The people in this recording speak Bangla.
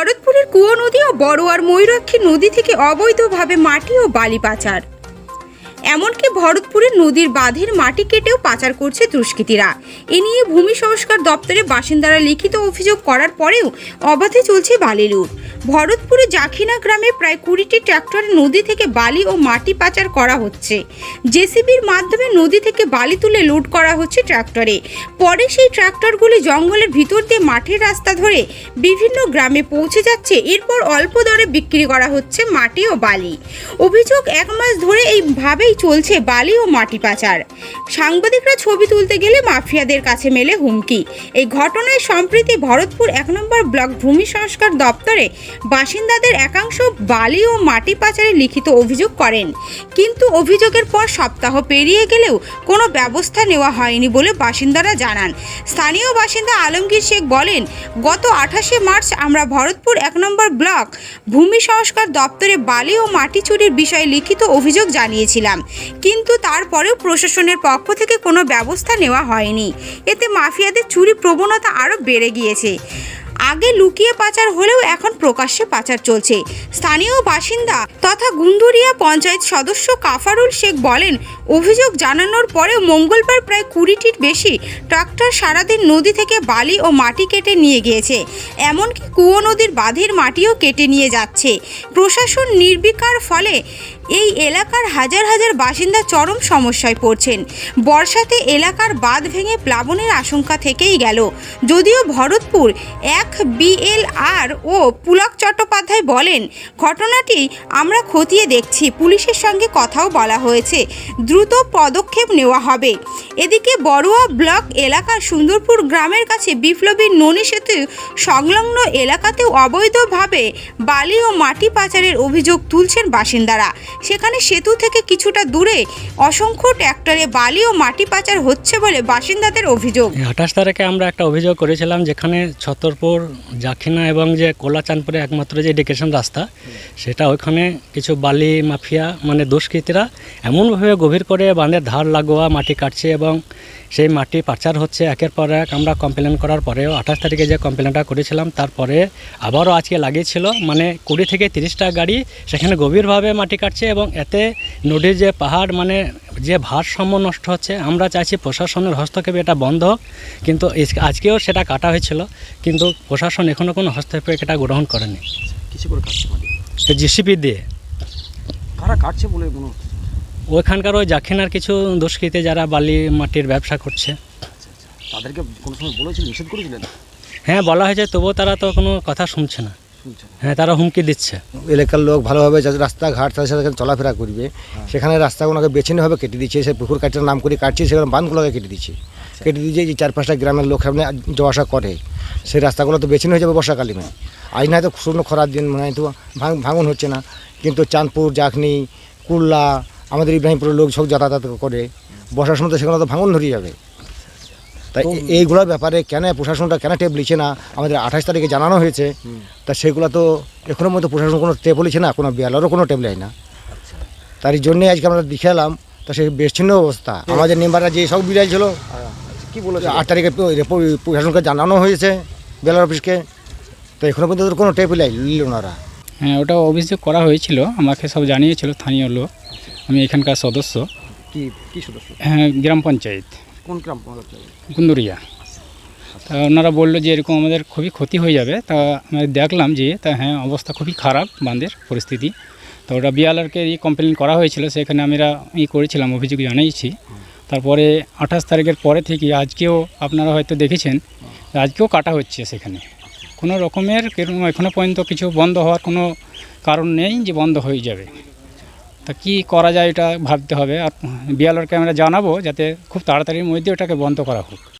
ভরতপুরের কুয়ো নদী ও বড়োয়ার ময়ূরাক্ষী নদী থেকে অবৈধভাবে মাটি ও বালি পাচার। এমনকি ভরতপুরের নদীর বাঁধের মাটি কেটেও পাচার করছে দুষ্কৃতীরা। এ নিয়ে ভূমি সংস্কার দপ্তরে বাসিন্দারা লিখিত অভিযোগ করার পরেও অবাধে চলছে বালি লুট। ভরতপুরে জাখিনা গ্রামে প্রায় কুড়িটি ট্র্যাক্টরে নদী থেকে বালি ও মাটি পাচার করা হচ্ছে। জেসিবির মাধ্যমে নদী থেকে বালি তুলে লুট করা হচ্ছে ট্র্যাক্টরে পরে সেই ট্র্যাক্টরগুলি জঙ্গলের ভিতর দিয়ে মাটির রাস্তা ধরে বিভিন্ন গ্রামে পৌঁছে যাচ্ছে। এরপর অল্প দরে বিক্রি করা হচ্ছে মাটি ও বালি। অভিযোগ এক মাস ধরে এইভাবেই চলছে বালি ও মাটি পাচার। সাংবাদিকরা ছবি তুলতে গেলে মাফিয়াদের কাছে মেলে হুমকি। এই ঘটনায় সম্প্রতি ভরতপুর এক নম্বর ব্লক ভূমি সংস্কার দপ্তরে বাসিন্দাদের একাংশ বালি ও মাটি পাচারে লিখিত অভিযোগ করেন। কিন্তু অভিযোগের পর সপ্তাহ পেরিয়ে গেলেও কোনো ব্যবস্থা নেওয়া হয়নি বলে বাসিন্দারা জানান। স্থানীয় বাসিন্দা আলমগীর শেখ বলেন, গত আঠাশে মার্চ আমরা ভরতপুর এক নম্বর ব্লক ভূমি সংস্কার দপ্তরে বালি ও মাটি চুরির বিষয়ে লিখিত অভিযোগ জানিয়েছিলাম। কিন্তু তারপরেও প্রশাসনের পক্ষ থেকে কোনো ব্যবস্থা নেওয়া হয়নি। এতে মাফিয়াদের চুরি প্রবণতা আরও বেড়ে গিয়েছে। আগে লুকিয়ে পাচার হলেও এখন প্রকাশ্যে পাচার চলছে। স্থানীয় বাসিন্দা তথা গুন্দুরিয়া পঞ্চায়েত সদস্য কাফারুল শেখ বলেন অভিযোগ জানানোর পরেও মঙ্গলবার প্রায় কুড়িটির বেশি ট্রাক্টর সারাদিন নদী থেকে বালি ও মাটি কেটে নিয়ে গিয়েছে। এমনকি কুয়ো নদীর বাঁধের মাটিও কেটে নিয়ে যাচ্ছে। প্রশাসন নির্বিকার ফলে এই এলাকার হাজার হাজার বাসিন্দা চরম সমস্যায় পড়ছেন। বর্ষাতে এলাকার বাঁধ ভেঙে প্লাবনের আশঙ্কা থেকেই গেল। যদিও ভরতপুর এক বিএলআর ও পুলক চট্টোপাধ্যায় বলেন, ঘটনাটি আমরা খতিয়ে দেখছি, পুলিশের সঙ্গে কথাও বলা হয়েছে। দ্রুত পদক্ষেপ নেওয়া হবে। এদিকে বড়ুয়া ব্লক এলাকার সুন্দরপুর গ্রামের কাছে বিপ্লবী ননী সেতু সংলগ্ন এলাকাতেও অবৈধভাবে বালি ও মাটি পাচারের অভিযোগ তুলছেন বাসিন্দারা। সেখানে সেতু থেকে কিছুটা দূরে অসংখ্য ট্র্যাক্টরে বালি ও মাটি পাচার হচ্ছে বলে বাসিন্দাদের অভিযোগ। আঠাশ তারিখে আমরা একটা অভিযোগ করেছিলাম যেখানে ছতরপুর, জাখিনা এবং যে কোলাচাঁদপুরে একমাত্র যে এডুকেশন রাস্তা, সেটা ওইখানে কিছু বালি মাফিয়া মানে দুষ্কৃতীরা এমনভাবে গভীর করে বাঁধের ধার লাগোয়া মাটি কাটছে এবং সেই মাটি পাচার হচ্ছে একের পর এক। আমরা কমপ্লেন করার পরেও আঠাশ তারিখে যে কমপ্লেনটা করেছিলাম তারপরে আবারও আজকে লাগিয়েছিল। মানে কুড়ি থেকে তিরিশটা গাড়ি সেখানে গভীরভাবে মাটি কাটছে এবং এতে নদীর যে পাহাড় মানে যে ভারসাম্য নষ্ট হচ্ছে আমরা চাইছি প্রশাসনের হস্তক্ষেপে এটা বন্ধ। হোক কিন্তু আজকেও সেটা কাটা হয়েছিল কিন্তু প্রশাসন এখনও কোনো হস্তক্ষেপে এটা গ্রহণ করেনি। কিছু করে কাটছে জিসিপি দিয়ে। কারা কাটছে বলে মনে হচ্ছে? ওইখানকার ওই জাখিনার কিছু দুষ্কৃতী যারা বালি মাটির ব্যবসা করছে। তাদেরকে কোনো সময় বলেছিলেন নিষেধ করেছিলেন? হ্যাঁ বলা হয়েছে তবুও তারা তো কোনো কথা শুনছে না। হ্যাঁ তারা হুমকি দিচ্ছে। এলাকার লোক ভালোভাবে যাতে রাস্তাঘাট তাদের সাথে চলাফেরা করবে। সেখানে রাস্তাগুলোকে বেছে নেওয়াভাবে কেটে দিচ্ছে। সে পুকুর কাটার নাম করে কাটছে সেখানে বাঁধগুলোকে কেটে দিচ্ছে। কেটে দিচ্ছে যে চার পাঁচটা গ্রামের লোক সামনে যাওয়া আসা করে সেই রাস্তাগুলো তো বেছে হয়ে যাবে বর্ষাকালে মানে। আজ না তো শুকনো খরার দিন মানে তো ভাঙ ভাঙন হচ্ছে না। কিন্তু চাঁদপুর জাখনি কুল্লা আমাদের ইব্রাহিমপুরের লোক সব যাতায়াত করে বর্ষার সময় তো সেগুলো তো ভাঙন ধরে যাবে। তাই এইগুলোর ব্যাপারে কেন প্রশাসনটা কেন টেপ লিখছে না? আমাদের আঠাশ তারিখে জানানো হয়েছে। তা সেগুলো তো এখনও মতো প্রশাসন কোনো টেপ লিখছে না কোনো বেলারও কোনো টেপ নেয় না। তার জন্যে আজকে আমরা দেখে এলাম তা সেই বেচ্ছিন্ন অবস্থা। আমাদের মেম্বাররা যে সব বিদায় ছিল কি বলেছে? আট তারিখে প্রশাসনকে জানানো হয়েছে বেলার অফিসকে। তো এখনও পর্যন্ত কোনো টেপ নিল ওনারা। হ্যাঁ ওটা অভিযোগ করা হয়েছিল আমাকে সব জানিয়েছিল স্থানীয় লোক। আমি এখানকার সদস্য। কি কি সদস্য? হ্যাঁ গ্রাম পঞ্চায়েত। কোন গ্রাম পঞ্চায়েত? কুন্দুরিয়া। তা ওনারা বলল যে এরকম আমাদের খুবই ক্ষতি হয়ে যাবে। তা আমি দেখলাম যে তা হ্যাঁ অবস্থা খুবই খারাপ বাঁধের পরিস্থিতি। তো ওটা বিয়ালারকে ই কমপ্লেন করা হয়েছিল সেখানে আমরা ই করেছিলাম অভিযোগ জানিয়েছি। তারপরে আঠাশ তারিখের পরে থেকে আজকেও আপনারা হয়তো দেখেছেন আজকেও কাটা হচ্ছে সেখানে। কোনো রকমের কেরম- এখনও পর্যন্ত কিছু বন্ধ হওয়ার কোনো কারণ নেই যে বন্ধ হয়ে যাবে। তা কি করা যায় এটা ভাবতে হবে। আর বিয়ালরকে ক্যামেরা জানাব যাতে খুব তাড়াতাড়ির মধ্যে ওটাকে বন্ধ করা হোক।